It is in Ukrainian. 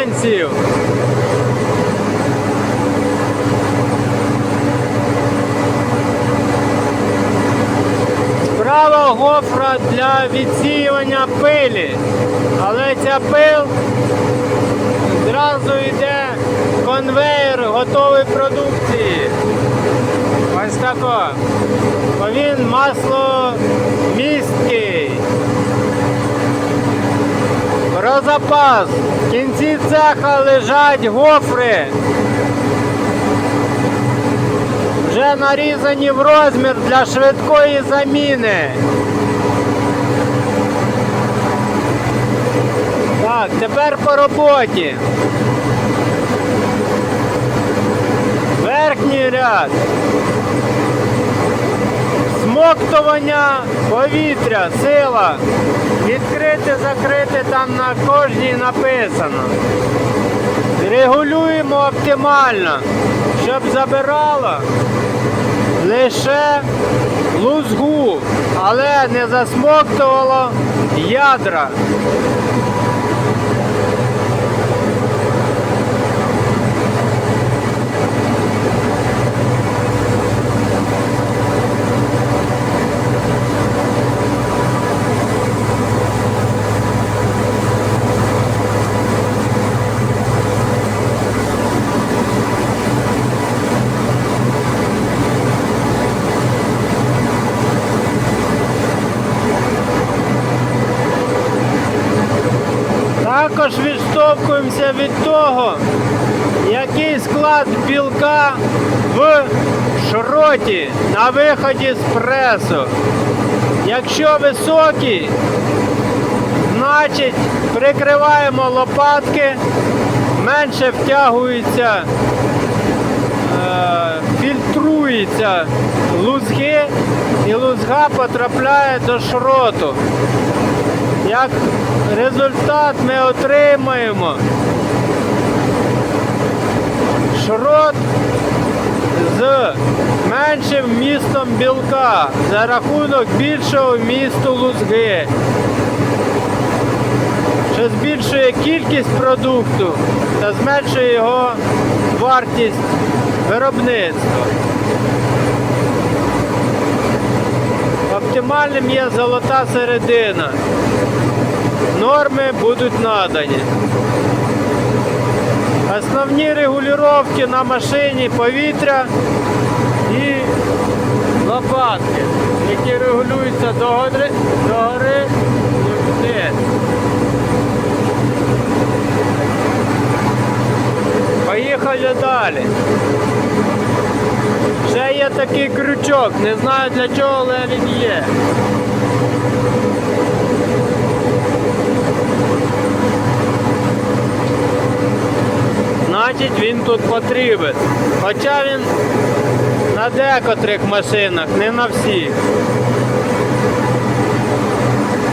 нюансів. Справа гофра для відсіювання пилі. Але ця пил зразу йде конвейер готової продукції. Ось тако. Бо він масло запас. В кінці цеха лежать гофри. Вже нарізані в розмір для швидкої заміни. Так, тепер по роботі. Верхній ряд. Смоктування повітря, сила. Відкрити, закрити там на кожній написано. Регулюємо оптимально, щоб забирало лише лузгу, але не засмоктувало ядра. Також відштовхуємося від того, який склад білка в шроті на виході з пресу. Якщо високий, значить прикриваємо лопатки, менше втягується, фільтрується лузги і лузга потрапляє до шроту. Як результат ми отримаємо шрот з меншим вмістом білка за рахунок більшого вмісту лузги, що збільшує кількість продукту та зменшує його вартість виробництва. Оптимальним є золота середина. Норми будуть надані. Основні регулювання на машині повітря і лопатки, які регулюються догори, догори і вниз. Поїхали далі. Є такий крючок, не знаю для чого, але він є. Значить він тут потрібен. Хоча він на декотрих машинах, не на всіх.